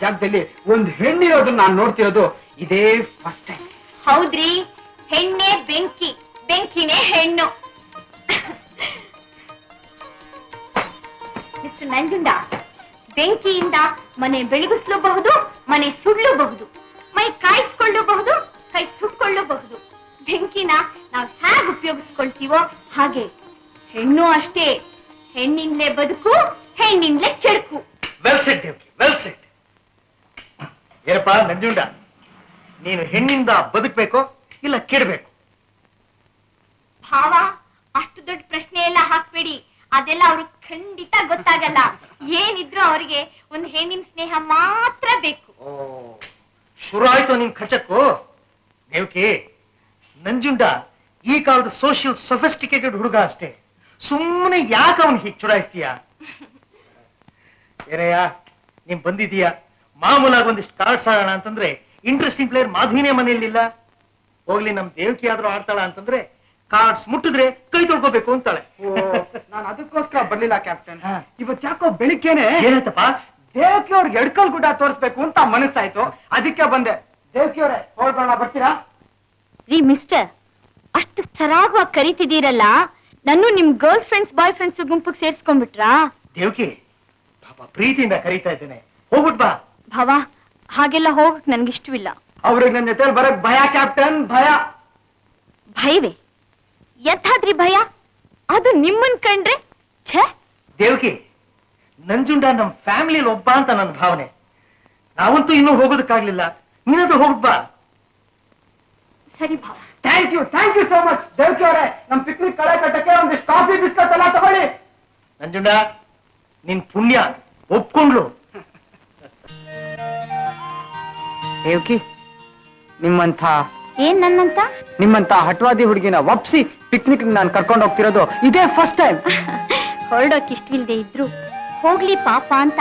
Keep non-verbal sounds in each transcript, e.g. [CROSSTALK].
ಜಾಗದಲ್ಲಿ ಒಂದ್ ಹೆಣ್ಣಿರೋದನ್ನ ನಾನು ನೋಡ್ತಿರೋದು ಇದೇ ಫಸ್ಟ್ ಟೈಮ್ ಹೌದ್ರಿ. ಹೆಣ್ಣೆ ಬೆಂಕಿ. ಬೆಂಕಿನೇ ಹೆಣ್ಣು. ಮಿಸ್ಟರ್ ನಂಜುಂಡ ಬೆಂಕಿಯಿಂದ ಮನೆ ಬೆಳಗಿಸ್ಲೂಬಹುದು ಮನೆ ಸುಡ್ಲೂಬಹುದು ಮೈ ಕಾಯಿಸ್ಕೊಳ್ಳಬಹುದು ಕೈ ಸುಟ್ಕೊಳ್ಳಬಹುದು. ಬೆಂಕಿನ ನಾವು ಹೇಗೆ ಉಪಯೋಗಿಸ್ಕೊಳ್ತೀವೋ ಹಾಗೆ. ಹೆಣ್ಣು ಅಷ್ಟೇ. ಹೆಣ್ಣಿಂದಲೇ ಬದುಕು ಹೆಣ್ಣಿಂದಲೇ ಕೆಡುಕು. ವೆಲ್ ಸೆಟ್ ವೆಲ್ ಸೆಟ್ ಏನಪ್ಪಾ ನಂಜುಂಡ? ನೀನು ಹೆಣ್ಣಿಂದ ಬದುಕ್ಬೇಕು ಇಲ್ಲ ಕೆಡಬೇಕು? ಭಾವ ಅಷ್ಟು ದೊಡ್ಡ ಪ್ರಶ್ನೆ ಎಲ್ಲ ಹಾಕ್ಬೇಡಿ. ಅದೆಲ್ಲ ಅವ್ರು ಖಂಡಿತ ಗೊತ್ತಾಗಲ್ಲ. ಏನಿದ್ರು ಅವ್ರಿಗೆ ಒಂದು ಹೆಣ್ಣಿನ ಸ್ನೇಹ ಮಾತ್ರ ಬೇಕು. ಓ ಶುರು ಆಯ್ತು ನಿನ್ ಖರ್ಚಕ್ಕು? ದೇವಕಿ ನಂಜುಂಡ ಈ ಕಾಲದ ಸೋಷಿಯಲ್ ಸೊಫಿಸ್ಟಿಕೇಟೆಡ್ ಹುಡುಗ ಅಷ್ಟೇ. ಸುಮ್ಮನೆ ಯಾಕೆ ಅವನ್ ಹೀಗೆ ಚುಡಾಯಿಸ್ತೀಯ? [LAUGHS] ಏನಯ್ಯ ನೀನ್ ಬಂದಿದೀಯ ಮಾಮೂಲಾಗಿ ಒಂದಿಷ್ಟು ಕಾರ್ಡ್ಸ್ ಆಡೋಣ ಅಂತಂದ್ರೆ ಇಂಟ್ರೆಸ್ಟಿಂಗ್ ಪ್ಲೇಯರ್ ಮಾಧುವಿನೇ ಮನೆಯಲ್ಲಿಲ್ಲ. ಹೋಗ್ಲಿ ನಮ್ ದೇವಕಿ ಆದ್ರೂ ಆಡ್ತಾಳ ಅಂತಂದ್ರೆ ಕಾರ್ಡ್ಸ್ ಮುಟ್ಟಿದ್ರೆ ಕೈ ತೊಳ್ಕೋಬೇಕು ಅಂತಾಳೆ. ನಾನು ಅದಕ್ಕೋಸ್ಕರ ಬರ್ಲಿಲ್ಲ ಕ್ಯಾಪ್ಟನ್ ಇವತ್ತು ಇವತ್ ಯಾಕೋ ಬೆಳಿಗ್ಗೆನೆ ಏನಾಯ್ತಪ್ಪ? ದೇವಕಿ ಅವ್ರಿಗೆ ಎಡ್ಕಲ್ ಗುಡ್ಡ ತೋರಿಸ್ಬೇಕು ಅಂತ ಮನಸ್ಸಾಯ್ತು. ಅದಕ್ಕೆ ಬಂದೆ. ದೇವಕಿ ಅವರೇ ಹೋಗೋಣ ಬರ್ತೀರಾ? ರೀ ಮಿಸ್ಟರ್ ಅಷ್ಟು ಸರಾಗವಾಗಿ ಕರಿತಿದ್ದೀರಲ್ಲ ನಾನು ನಿಮ್ ಗರ್ಲ್ ಫ್ರೆಂಡ್ಸ್ ಬಾಯ್ ಫ್ರೆಂಡ್ಸ್ ಗುಂಪಿಗೆ ಸೇರಿಸ್ಕೊಂಡ್ಬಿಟ್ರಾ? ದೇವಕಿ ಪಾಪ ಪ್ರೀತಿಯಿಂದ ಕರೀತಾ ಇದ್ದೇನೆ. ಹೋಗ್ಬಿಟ್ ಬಾ. ಭಾವ ಹಾಗೆಲ್ಲ ಹೋಗಕ್ ನನ್ಗಿಷ್ಟವಿಲ್ಲ. ಅವ್ರಿಗೆ ನನ್ನ ಜೊತೆ ಬರಕ್ ಭಯ ಕ್ಯಾಪ್ಟನ್ ಭಯ. ಭಯವೇ? ಎಂಥಾದ್ರಿ ಭಯ? ಅದು ನಿಮ್ಮನ್ ಕಂಡ್ರೆ? ಛೇ! ದೇವಕಿ ನಂಜುಂಡ ನಮ್ ಫ್ಯಾಮಿಲಿ ಒಬ್ಬ ಅಂತ ನನ್ನ ಭಾವನೆ. ನಾವಂತೂ ಇನ್ನೂ ಹೋಗೋದಕ್ಕಾಗ್ಲಿಲ್ಲ. ನೀನದು ಹೋಗ್ಬಾ. ಸರಿ ಭಾವ. Thank you thank you so much. Devaki ಅವರೇ ನಮ್ ಪಿಕ್ನಿಕ್ ಕಳೆ ಕಟ್ಟಕ್ಕೆ ಒಂದಿಷ್ಟು ಕಾಫಿ ಬಿಸ್ಕತ್ ಎಲ್ಲ ತಗೊಳ್ಳಿ. ನಂಜುಂಡ ನಿನ್ ಪುಣ್ಯ ಒಪ್ಕೊಂಡ್ಲು ದೇವಕಿ ನಿಮ್ಮಂತ ಏನ್ ನನ್ನಂತ? ನಿಮ್ಮಂತ ಹಟ್ವಾದಿ ಹುಡುಗಿನ ಒಪ್ಸಿ ಪಿಕ್ನಿಕ್ ನಾನು ಕರ್ಕೊಂಡು ಹೋಗ್ತಿರೋದು ಇದೇ ಫಸ್ಟ್ ಟೈಮ್ [LAUGHS] ಹೊರಡೋಕ್ ಇಷ್ಟವಿಲ್ದೆ ಇದ್ರು ಹೋಗ್ಲಿ ಪಾಪ ಅಂತ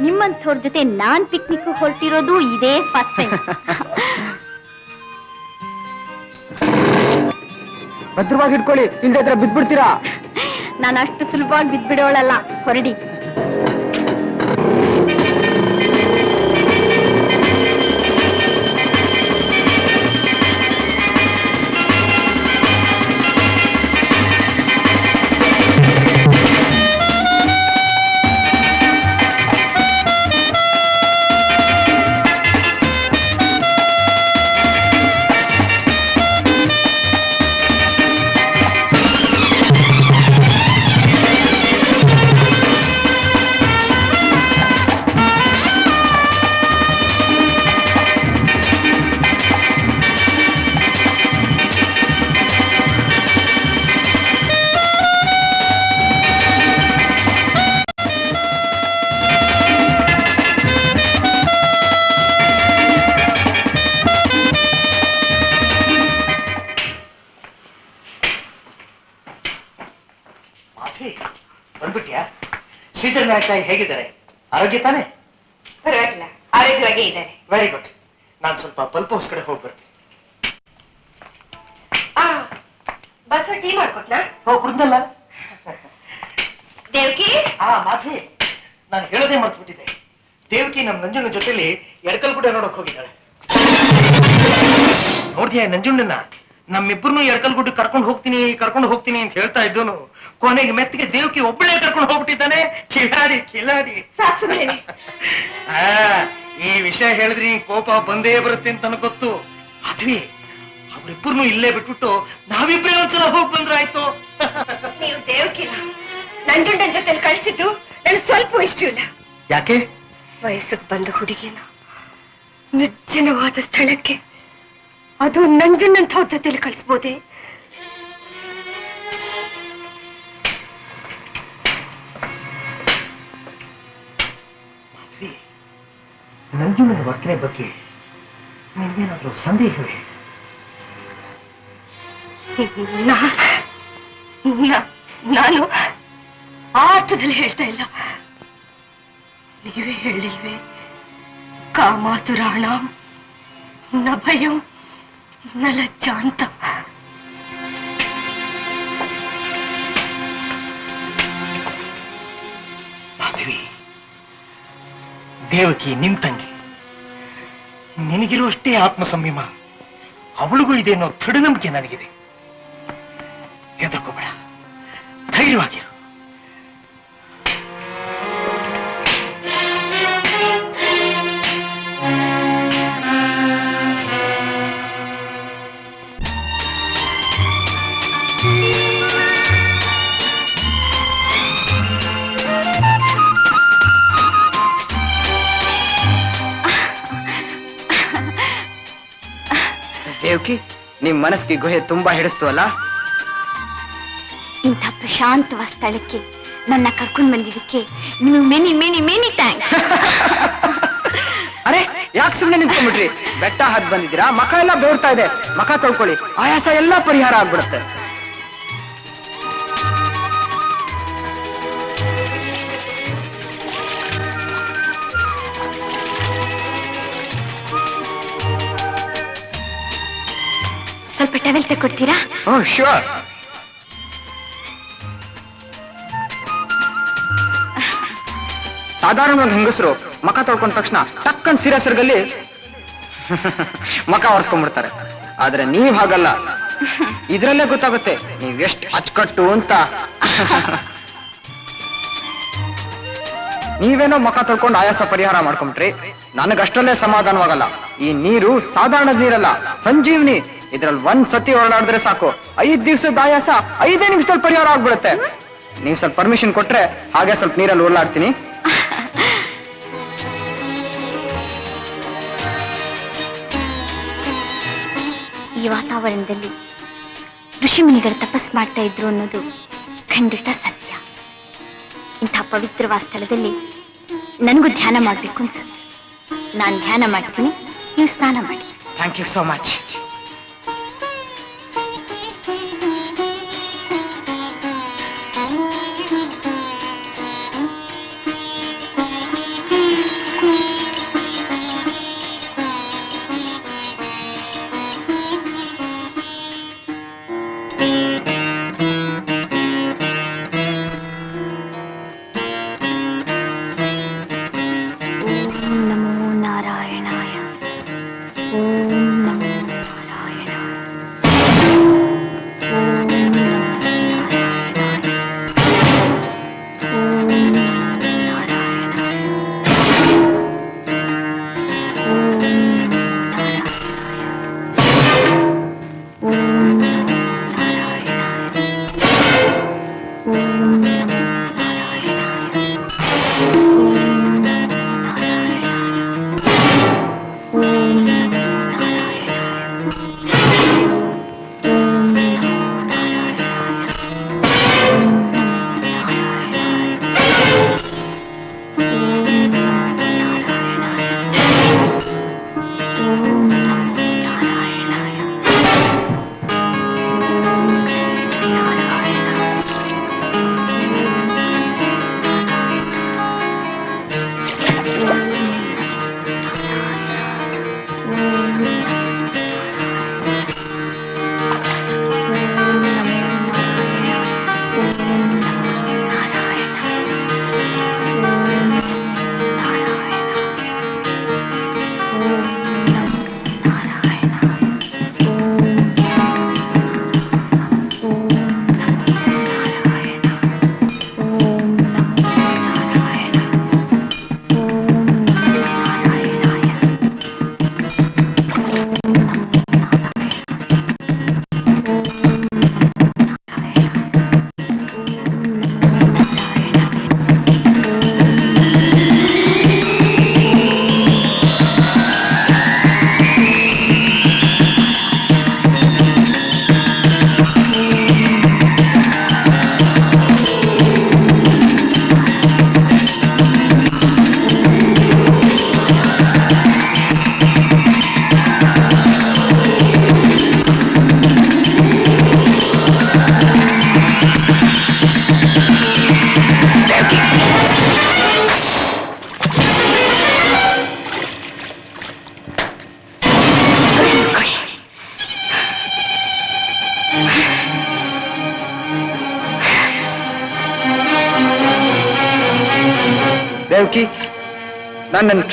ನಿಮ್ಮಂಥವ್ರ ಜೊತೆ ನಾನ್ ಪಿಕ್ನಿಕ್ ಹೊರಟಿರೋದು ಇದೇ ಫಸ್ಟ್ ಟೈಮ್ ಭದ್ರವಾಗಿ ಇಟ್ಕೊಳ್ಳಿ ಇಲ್ದೇ ಹತ್ರ ಬಿದ್ಬಿಡ್ತೀರಾ [LAUGHS] ನಾನು ಅಷ್ಟು ಸುಲಭವಾಗಿ ಬಿದ್ಬಿಡೋಳಲ್ಲ ಹೊರಡಿ. ಶ್ರೀಧರ್ ನಾಯಕ ಹೇಗಿದ್ದಾರೆ? ಆರೋಗ್ಯ ತಾನೆ? ಪರವಾಗಿಲ್ಲ. ಆರೋಗ್ಯವಾಗಿ ಇದ್ದಾರೆ. ವೆರಿ ಗುಡ್ ನಾನು ಸ್ವಲ್ಪ ಪಲ್ಪ್ ಹೌಸ್ ಕಡೆ ಹೋಗಿ ಬರ್ತೀನಿ. ಬಸ್ ಟೀ ಮಾಡ್ಕೊಟ್ನಾ? ಕುಡ್ದಲ್ಲ? ದೇವ್ಕಿ? ಆ ಮಾಧವಿ ನಾನು ಹೇಳೋದೇ ಮರ್ತು ಬಿಟ್ಟಿದ್ದೆ ದೇವಕಿ ನಮ್ಮ ನಂಜುಣ್ಣ ಜೊತೆಲಿ ಎಡಕಲ್ಗುಡ್ಡ ನೋಡಕ್ ಹೋಗಿದ್ದಾಳೆ. ನೋಡ್ತೀಯ ನಂಜುಣ್ಣನ ನಮ್ಮಿಬ್ಬರನ್ನು ಎಡಕಲ್ಗುಡ್ಡ ಕರ್ಕೊಂಡು ಹೋಗ್ತೀನಿ ಕರ್ಕೊಂಡು ಹೋಗ್ತೀನಿ ಅಂತ ಹೇಳ್ತಾ ಇದ್ದನು ಕೊನೆಗೆ ಮೆತ್ತಿಗೆ ದೇವಕಿ ಒಬ್ಬಳೇ ಕರ್ಕೊಂಡು ಹೋಗ್ಬಿಟ್ಟಿದ್ದಾನೆ. ಕಿಲಾಡಿ ಕಿಲಾಡಿ. ಆ, ಈ ವಿಷಯ ಹೇಳಿದ್ರಿ ಕೋಪ ಬಂದೇ ಬರುತ್ತೆ ಅಂತ ಅನ್ಕೊತ್ತು ಗೊತ್ತು ಅದ್ವಿ ಅವರಿಬ್ಬರನ್ನು ಇಲ್ಲೇ ಬಿಟ್ಬಿಟ್ಟು ನಾವಿಬ್ರೇ ಒಂದ್ಸಲ ಹೋಗಿ ಬಂದ್ರಾಯ್ತು ನೀವು ದೇವಕಿನ ನಂಜುಂಡನ್ ಜೊತೆಲಿ ಕಳಿಸಿದ್ದು ನನಗೆ ಸ್ವಲ್ಪ ಇಷ್ಟ ಇಲ್ಲ. ಯಾಕೆ? ವಯಸ್ಸಿಗೆ ಬಂದ ಹುಡುಗಿನ. ನಿರ್ಜನವಾದ ಸ್ಥಳಕ್ಕೆ ಅದು ನಂಜುಂಡಂಥವ್ರ ಜೊತೆಲಿ ಕಳಿಸ್ಬೋದೆ? ನಂಜುನದ ವರ್ತನೆ ಬಗ್ಗೆ ನಿನ್ನೇನಾದ್ರೂ ಸಂದೇಹವೇ ನಾನು ಆ ಅರ್ಥದಲ್ಲಿ ಹೇಳ್ತಾ ಇಲ್ಲ. ನೀವೇ ಹೇಳಿಲ್ವೇ? ಕಾಮಾತುರಾಣ ನ ಭಯಂ ನ ಲಜ್ಜ ಅಂತ ದೇವಕಿ ನಿಮ್ ತಂಗಿ. ನಿನಗಿರುವಷ್ಟೇ ಆತ್ಮ ಸಂಯಮ ಅವಳಿಗೂ ಇದೆ ಅನ್ನೋ ದೃಢ ನಂಬಿಕೆ ನನಗಿದೆ. ಹೆದರ್ಕೋಬೇಡ. ನಿಮ್ ಮನಸ್ಸಿಗೆ ಗುಹೆ ತುಂಬಾ ಹಿಡಿಸ್ತು ಅಲ್ಲ? ಇಂಥ ಪ್ರಶಾಂತವ ಸ್ಥಳಕ್ಕೆ ನನ್ನ ಕರ್ಕೊಂಡು ಬಂದಿದ್ದಕ್ಕೆ ನೀವು ಮೆನಿ ಮೆನಿ ಮೆನಿ ಥ್ಯಾಂಕ್ಸ್. ಅರೆ ಯಾಕೆ ಸುಮ್ಮನೆ ನಿಂತ್ಕೊಂಡ್ಬಿಟ್ರಿ? ಬೆಟ್ಟ ಹತ್ ಬಂದಿದ್ದೀರಾ? ಮಖ ಎಲ್ಲ ಬೇರ್ತಾ ಇದೆ. ಮಕ ತೊಳ್ಕೊಳ್ಳಿ. ಆಯಾಸ ಎಲ್ಲ ಪರಿಹಾರ ಆಗ್ಬಿಡುತ್ತೆ. ಸ್ವಲ್ಪ ಟವೆಲ್ ತಗೊಡ್ತೀರಾ ಓ ಶ್ಯೂರ್ ಸಾಧಾರಣವಾಗಿ ಹೆಂಗಸರು ಮಕ ತೊಳ್ಕೊಂಡ ತಕ್ಷಣ ಟಕ್ಕನ್ ಸೀರೆ ಸರ್ಗಲ್ಲಿ ಮಕ ಒರೆಸ್ಕೊಂಡ್ಬಿಡ್ತಾರೆ. ಆದ್ರೆ ನೀವ್ ಹಾಗಲ್ಲ. ಇದ್ರಲ್ಲೇ ಗೊತ್ತಾಗುತ್ತೆ ನೀವ್ ಎಷ್ಟು ಅಚ್ಚುಕಟ್ಟು ಅಂತ. ನೀವೇನೋ ಮಕ ತೊಳ್ಕೊಂಡು ಆಯಾಸ ಪರಿಹಾರ ಮಾಡ್ಕೊಂಬಿಟ್ರಿ. ನನಗಷ್ಟಲ್ಲೇ ಸಮಾಧಾನವಾಗಲ್ಲ. ಈ ನೀರು ಸಾಧಾರಣದ ನೀರಲ್ಲ, ಸಂಜೀವ್ನಿ. ಇದ್ರಲ್ಲಿ ಒಂದ್ ಸತಿ ಓಡಾಡಿದ್ರೆ ಸಾಕು. ಐದ್ ದಿವ್ಸದ ಆಯಾಸ ಐದೇ ನಿಮಿಷದಲ್ಲಿ ಪರಿಹಾರ ಆಗ್ಬಿಡುತ್ತೆ. ನೀವ್ ಸ್ವಲ್ಪ ಪರ್ಮಿಷನ್ ಕೊಟ್ರೆ ಹಾಗೆ ಸ್ವಲ್ಪ ನೀರಲ್ಲಿ ಓಡಾಡ್ತೀನಿ. ಈ ವಾತಾವರಣದಲ್ಲಿ ಋಷಿಮುನಿಗಳು ತಪಸ್ ಮಾಡ್ತಾ ಇದ್ರು ಅನ್ನೋದು ಖಂಡಿತ ಸತ್ಯ. ಇಂಥ ಪವಿತ್ರವಾದ ಸ್ಥಳದಲ್ಲಿ ನನಗೂ ಧ್ಯಾನ ಮಾಡಬೇಕು ಅನ್ಸುತ್ತೆ. ನಾನು ಧ್ಯಾನ ಮಾಡ್ತೀನಿ ನೀವು ಸ್ನಾನ ಮಾಡಿ. Thank you so much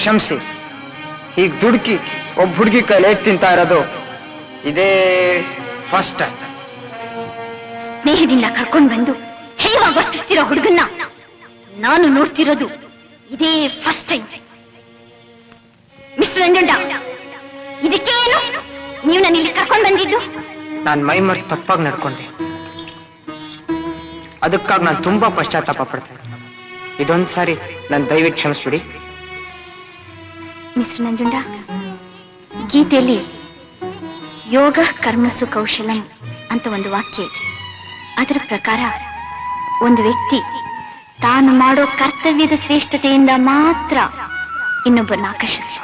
ಕ್ಷಮಿಸಿ ಹೀಗ್ ದುಡುಕಿ ಒಬ್ಬ ಹುಡುಗಿ ಕೈಲಿ ಏಟ್ ತಿಂತಾ ಇರೋದು ಇದೇ ಫಸ್ಟ್ ಟೈಮ್ ಸ್ನೇಹದಿಂದ ಕರ್ಕೊಂಡು ಬಂದು ಹೇವಾಗಿ ವರ್ತಿಸ್ತಿರೋ ಹುಡುಗನ್ನ ನಾನು ನೋಡ್ತಿರೋದು ಇದೇ ಫಸ್ಟ್ ಟೈಮ್ ಮಿಸ್ಟರ್ ನಂಜುಂಡ ಇದಕ್ಕೇನು ನೀವು ನನ್ನ ಇಲ್ಲಿ ಕರ್ಕೊಂಡು ಬಂದಿದ್ದು? ನಾನು ಮೈ ಮರ್ ತಪ್ಪಾಗಿ ನಡ್ಕೊಂಡೆ. ಅದಕ್ಕಾಗಿ ನಾನು ತುಂಬಾ ಪಶ್ಚಾತ್ತಾಪ ಪಡ್ತಾ ಇದೊಂದ್ಸಾರಿ ಇದೊಂದ್ ಸಾರಿ ನಾನು ದಯವಿಟ್ಟು ಕ್ಷಮಿಸ್ಬಿಡಿ. ಮಿಸ್ಟರ್ ನಂಜುಂಡ ಗೀತೆಯಲ್ಲಿ ಯೋಗ ಕರ್ಮಸು ಕೌಶಲಂ ಅಂತ ಒಂದು ವಾಕ್ಯ ಇದೆ. ಅದರ ಪ್ರಕಾರ ಒಂದು ವ್ಯಕ್ತಿ ತಾನು ಮಾಡೋ ಕರ್ತವ್ಯದ ಶ್ರೇಷ್ಠತೆಯಿಂದ ಮಾತ್ರ ಇನ್ನೊಬ್ಬರನ್ನ ಆಕರ್ಷಿಸಬಹುದು.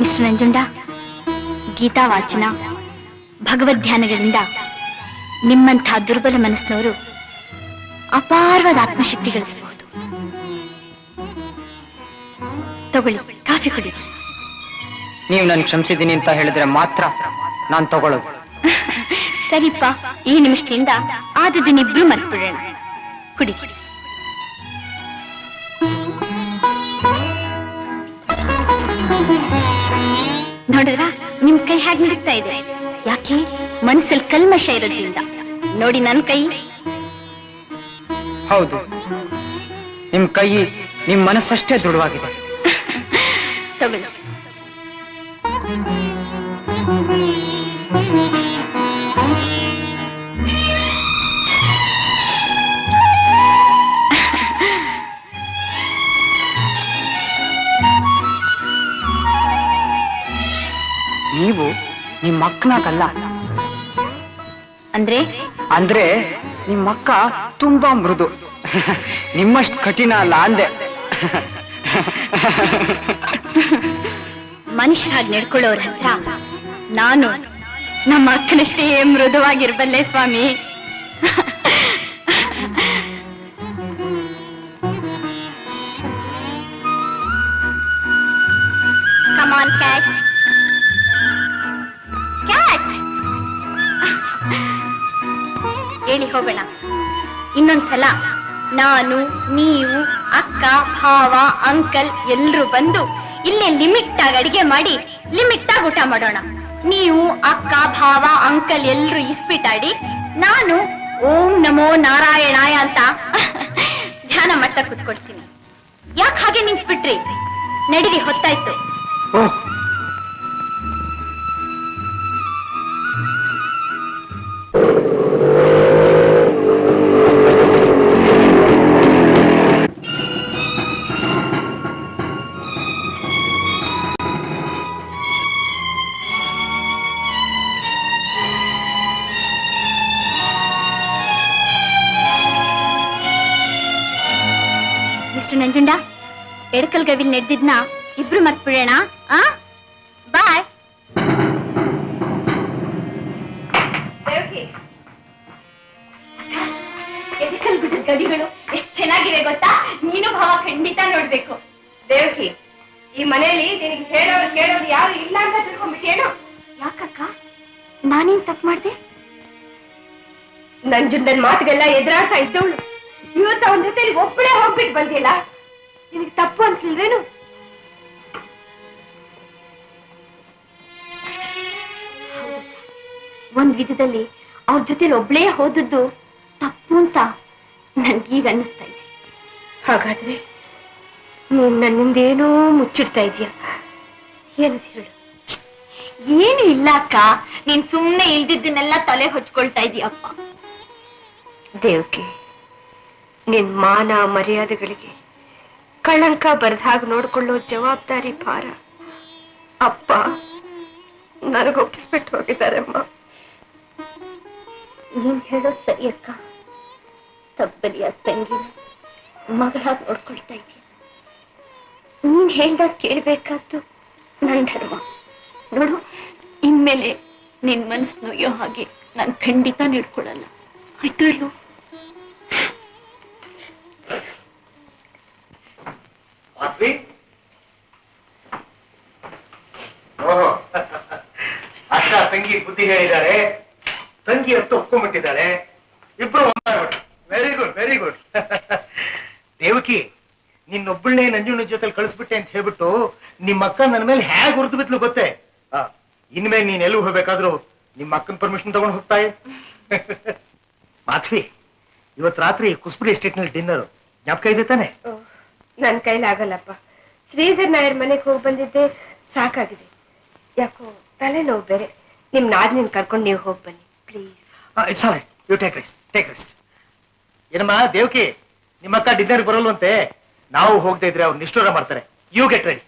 ಮಿಸ್ಟರ್ ನಂಜುಂಡ ಗೀತಾ ವಾಚನ ಭಗವದ್ಧ್ಯಾನಗಳಿಂದ ನಿಮ್ಮಂಥ ದುರ್ಬಲ ಮನಸ್ಸಿನವರು ಅಪಾರವಾದ ಆತ್ಮಶಕ್ತಿ ಗಳಿಸಬಹುದು. ತಗೊಳ್ಳಿ ಕಾಫಿ ಕುಡಿ. ನೀವು ನಾನು ಕ್ಷಮಿಸಿದ್ದೀನಿ ಅಂತ ಹೇಳಿದ್ರೆ ಮಾತ್ರ ನಾನು ತಗೊಳ್ಳೋದು. [LAUGHS] ಸರಿಪ್ಪ ಈ ನಿಮಿಷದಿಂದ ಆದದನ್ನಿಬ್ರು ಮರ್ತ್ಬಿಡೋಣ. ಕುಡಿ. [LAUGHS] ನೋಡಿದ್ರ ನಿಮ್ ಕೈ ಹೇಗೆ ನಡೀತಾ ಇದೆ. ಯಾಕೆ? ಮನಸ್ಸಲ್ಲಿ ಕಲ್ಮಶ ಇರೋದ್ರಿಂದ. ನೋಡಿ ನನ್ ಕೈ. ಹೌದು. ನಿಮ್ ಕೈ ನಿಮ್ ಮನಸ್ಸಷ್ಟೇ ದೃಢವಾಗಿದೆ. [LAUGHS] ತಗೊಳ್ಳಿ. [LAUGHS] ನೀವು ನಿಮ್ಮ ಅಕ್ಕನಾಗಲ್ಲ. ಅಂದ್ರೆ? ಅಂದ್ರೆ ನಿಮ್ಮ ಅಕ್ಕ ತುಂಬಾ ಮೃದು. ನಿಮ್ಮಷ್ಟು ಕಠಿಣ ಅಲ್ಲ ಅಂದೆ. ಮನುಷ್ಯ ಹಾಗೆ ನಡ್ಕೊಳ್ಳೋರ ಹತ್ರ ನಾನು ನಮ್ಮ ಅಕ್ಕನಷ್ಟೇ ಮೃದುವಾಗಿರ್ಬಲ್ಲೆ ಸ್ವಾಮಿ. ಇನ್ನೊಂದ್ಸಲ ನಾನು, ನೀವು, ಅಕ್ಕ, ಭಾವ, ಅಂಕಲ್ ಎಲ್ರು ಬಂದು ಇಲ್ಲೇ ಲಿಮಿಟ್ ಆಗಿ ಅಡಿಗೆ ಮಾಡಿ, ಲಿಮಿಟ್ ಆಗಿ ಊಟ ಮಾಡೋಣ. ನೀವು, ಅಕ್ಕ, ಭಾವ, ಅಂಕಲ್ ಎಲ್ರು ಇಸ್ಬಿಟ್ಟಾಡಿ ನಾನು ಓಂ ನಮೋ ನಾರಾಯಣಾಯ ಅಂತ [LAUGHS] ಧ್ಯಾನ ಮಾಡ್ತಾ ಕೂತ್ಕೊಡ್ತೀನಿ ಯಾಕೆ ಹಾಗೆ ನಿಂತ್ಬಿಟ್ರಿ? ನಡೀರಿ, ಹೊತ್ತಾಯ್ತು. ಗವಿಲ್ ನಡೆದಿದ್ನ? ಇಬ್ರು ಮರ್ತ್ಬಿಡೋಣ ಆ? ಬಾಯ್. ಎದಕಲ್ ಗುಡ್ಡದ ಗವಿಗಳು? ಎಷ್ಟ್ ಚೆನ್ನಾಗಿವೆ ಗೊತ್ತಾ? ನೀನು ಭಾವ ಖಂಡಿತ ನೋಡ್ಬೇಕು. ದೇವಕಿ ಈ ಮನೆಯಲ್ಲಿ ನಿನಗೆ ಹೇಳೋರು ಕೇಳೋರು ಯಾರು ಇಲ್ಲ ಅಂತ ತಿಳ್ಕೊಂಡ್ಬಿಟ್ಟೇನು ಯಾಕಕ್ಕ? ನಾನೇನ್ ತಪ್ಪು ಮಾಡ್ದೆ? ನಂಜುಂಡನ್ ಮಾತಿಗೆಲ್ಲ ಎದುರಾಡ್ತಾ ಇದ್ದವಳು. ಇವತ್ತು ಅವನ ಜೊತೆ ಒಬ್ಬಳೇ ಹೋಗ್ಬಿಟ್ಟು ಬಂದಿಲ್ಲ. ನಿನಗೆ ತಪ್ಪು ಅನ್ಸ್ಲಿಲ್ವೇನು ಒಂದ್ ವಿಧದಲ್ಲಿ ಅವ್ರ ಜೊತೆಲಿ ಒಬ್ಳೇ ಹೋದದ್ದು ತಪ್ಪು ಅಂತ ನನ್ಗೀಗ ಅನ್ನಿಸ್ತಾ ಇದೆ. ಹಾಗಾದ್ರೆ ನೀನ್ ನನ್ನಿಂದೇನೋ ಮುಚ್ಚಿಡ್ತಾ ಇದೀಯ ಏನು ಹೇಳು. ಏನು ಇಲ್ಲ ಅಕ್ಕ. ನೀನ್ ಸುಮ್ನೆ ಇಲ್ದಿದ್ದನ್ನೆಲ್ಲ ತಲೆ ಹೊಚ್ಕೊಳ್ತಾ ಇದೀಯಪ್ಪ. ದೇವಕಿ, ನಿನ್ ಮಾನ ಮರ್ಯಾದೆಗಳಿಗೆ ಕಳಂಕ ಬರ್ದಾಗ ನೋಡ್ಕೊಳ್ಳೋ ಜವಾಬ್ದಾರಿ ಭಾರ. ಅಪ್ಪ, ನನಗೊಪ್ಪಿಸ್ಬಿಟ್ಟು ಹೋಗಿದ್ದಾರಮ್ಮ ನೀನ್ ಹೇಳೋ ಸರಿ ಅಕ್ಕ. ತಬ್ಬಲಿಯ ತಂಗಿ, ಮಗಳಾಗಿ ನೋಡ್ಕೊಳ್ತಾ ಇದೀಯ ನೀನ್ ಹೇಳ್ದಾಗ ಕೇಳ್ಬೇಕಾದ್ದು ನನ್ ಧರ್ಮ. ನೋಡು, ಇನ್ಮೇಲೆ ನಿನ್ ಮನಸ್ಸು ನೋಯೋ ಹಾಗೆ ನಾನು ಖಂಡಿತ ನೋಡ್ಕೊಳ್ಳಲ್ಲ. ಆಯ್ತು ಇಲ್ವೋ? ಮಾಧವಿ ಓಹೋ. ಅಕ್ಕ ತಂಗಿ ಬುದ್ಧಿ ಹೇಳಿದ್ದಾರೆ. ತಂಗಿ ಅಂತ ಒಪ್ಕೊಂಡ್ಬಿಟ್ಟಿದ್ದಾಳೆ ಇಬ್ರು very good very good Devaki ನಿನ್ನೊಬ್ಬಳನ್ನೇ ನಂಜುನ ಜೊತೆ ಕಳಿಸ್ಬಿಟ್ಟೆ ಅಂತ ಹೇಳ್ಬಿಟ್ಟು ನಿಮ್ಮ ಅಕ್ಕ ನನ್ನ ಮೇಲೆ ಹೇಗೆ ಬಿತ್ಲು ಗೊತ್ತೇ? ಆ, ಇನ್ಮೇಲೆ ನೀನ್ ಎಲ್ಲಿ ಹೋಗ್ಬೇಕಾದ್ರೂ ನಿಮ್ಮ ಅಕ್ಕನ ಪರ್ಮಿಷನ್ ತಗೊಂಡು ಹೋಗ್ತಾಯಿ? ಮಾಧ್ವಿ ಇವತ್ ರಾತ್ರಿ ಕುಸ್ಬಿ ಎಸ್ಟೇಟ್ನಲ್ಲಿ ಡಿನ್ನರ್ ಜ್ಞಾಪಕ ಇದೆ ತಾನೆ? ನನ್ ಕೈಲಾಗಲ್ಲಪ್ಪ. ಶ್ರೀಧರ್ ನಾಯರ್ ಮನೆಗೆ ಹೋಗಿ ಬಂದಿದ್ದೆ ಸಾಕಾಗಿದೆ. ಯಾಕೋ ತಲೆನೋವು ಬೇರೆ. ನಿಮ್ ನಾದ್ನಿನ್ ಕರ್ಕೊಂಡು ನೀವು ಹೋಗಿ ಬನ್ನಿ, ಪ್ಲೀಸ್. ಯು ಟೇಕ್ ಏನಮ್ಮ, ದೇವಕಿ, ನಿಮ್ಮ ಅಕ್ಕ ಡಿನ್ನರ್ ಬರಲ್ವಂತೆ? ನಾವು ಹೋಗದೆ ಇದ್ರೆ ಅವ್ರು ನಿಷ್ಠೂರ ಮಾಡ್ತಾರೆ. You get ready.